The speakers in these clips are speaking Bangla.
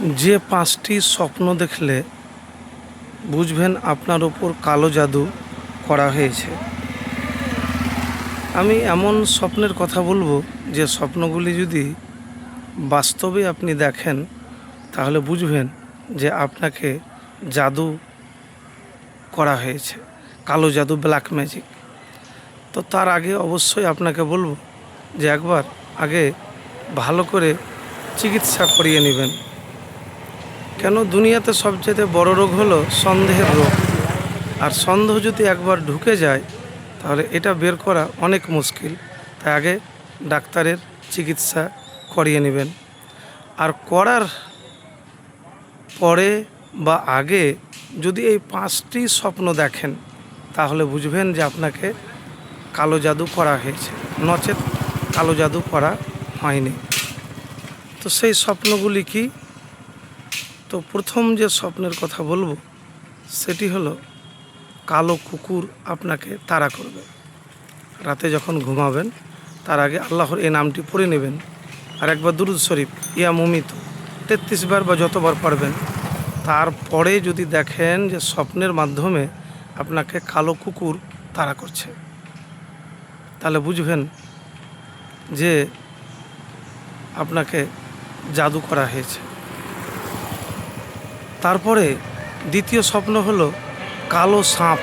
যে পাঁচটি স্বপ্ন দেখলে বুঝবেন আপনার ওপর কালো জাদু করা হয়েছে। আমি এমন স্বপ্নের কথা বলব, যে স্বপ্নগুলি যদি বাস্তবে আপনি দেখেন, তাহলে বুঝবেন যে আপনাকে জাদু করা হয়েছে, কালো জাদু ব্ল্যাক ম্যাজিক তো তার আগে অবশ্যই আপনাকে বলব যে একবার আগে ভালো করে চিকিৎসা করিয়ে নেবেন। কেন দুনিয়াতে সবচেয়ে বড় রোগ হলো সন্দেহের রোগ? আর সন্দেহ যদি একবার ঢুকে যায়, তাহলে এটা বের করা অনেক মুশকিল। তাই আগে ডাক্তারের চিকিৎসা করিয়ে নেবেন। আর করার পরে বা আগে যদি এই পাঁচটি স্বপ্ন দেখেন, তাহলে বুঝবেন যে আপনাকে কালো জাদু করা হয়েছে। নচেত কালো জাদু করা হয়নি। তো সেই স্বপ্নগুলি কি? তো প্রথম যে স্বপ্নের কথা বলব, সেটি হলো কালো কুকুর আপনাকে তাড়া করবে। রাতে যখন ঘুমাবেন, তার আগে আল্লাহর এই নামটি পড়ে নেবেন। আর একবার দুরুদ শরীফ, ইয়া মুমিত, তেত্রিশ বার বা যতবার পারবেন। তারপরে যদি দেখেন যে স্বপ্নের মাধ্যমে আপনাকে কালো কুকুর তাড়া করছে, তাহলে বুঝবেন যে আপনাকে জাদু করা হয়েছে। তারপরে দ্বিতীয় স্বপ্ন হলো কালো সাপ।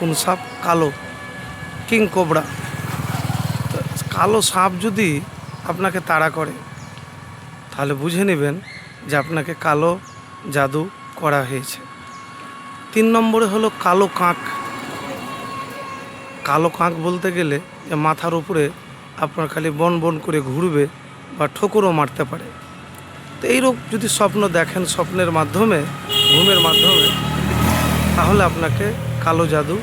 কোন সাপ? কালো। King cobra. কালো সাপ যদি আপনাকে তাড়া করে, তাহলে বুঝে নেবেন যে আপনাকে কালো জাদু করা হয়েছে। তিন নম্বরে হলো কালো কাঁক। কালো কাক বলতে গেলে যে মাথার উপরে আপনার খালি বন বন করে ঘুরবে বা ঠোকরও মারতে পারে। তো এই রোগ যদি স্বপ্ন দেখেন স্বপ্নের মাধ্যমে, ঘুমের মাধ্যমে, তাহলে আপনাকে কালো জাদু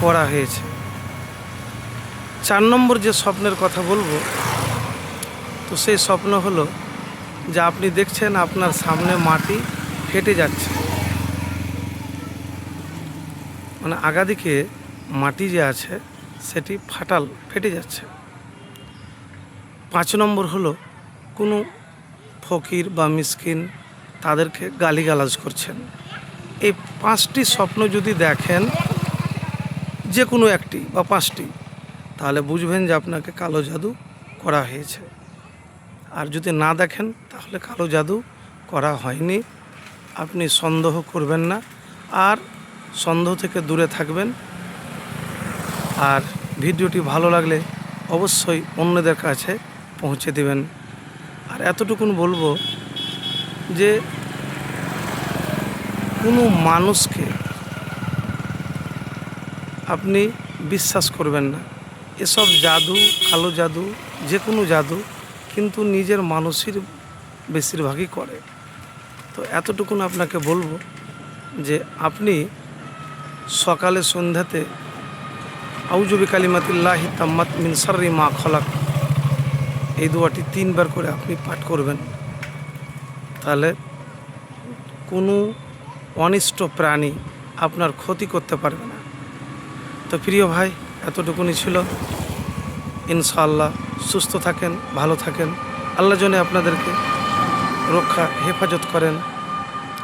করা হয়েছে। চার নম্বর যে স্বপ্নের কথা বলব, তো সেই স্বপ্ন হলো যে আপনি দেখছেন আপনার সামনে মাটি ফেটে যাচ্ছে। মানে আগাদিকে মাটি যে আছে, সেটি ফাটাল, ফেটে যাচ্ছে। পাঁচ নম্বর হলো কোনো ফকির বা মিসকিন তাদেরকে গালিগালাজ করছেন। এই পাঁচটি স্বপ্ন যদি দেখেন যে কোনো একটি বা পাঁচটি, তাহলে বুঝবেন যে আপনাকে কালো জাদু করা হয়েছে। আর যদি না দেখেন, তাহলে কালো জাদু করা হয়নি। আপনি সন্দেহ করবেন না। আর সন্দেহ থেকে দূরে থাকবেন। আর ভিডিওটি ভালো লাগলে অবশ্যই অন্যদের কাছে পৌঁছে দেবেন। আর এতটুকুন বলব যে কোনো মানুষকে আপনি বিশ্বাস করবেন না। এসব জাদু, কালো জাদু যে কোনো জাদু কিন্তু নিজের মানুষের বেশিরভাগই করে। তো এতটুকুন আপনাকে বলব যে আপনি সকালে সন্ধ্যাতে আউজবি কালিমাতিল্লাহি তাম্মাত মিন সাররি মা খলাক। এই দোয়াটি তিনবার করে আপনি পাঠ করবেন। তাহলে কোনো অনিষ্ট প্রাণী আপনার ক্ষতি করতে পারবে না। তো প্রিয় ভাই, এতটুকুনি ছিল। ইনশাআল্লাহ সুস্থ থাকেন, ভালো থাকেন। আল্লাহ জনে আপনাদেরকে রক্ষা, হেফাজত করেন।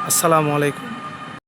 আসসালামু আলাইকুম।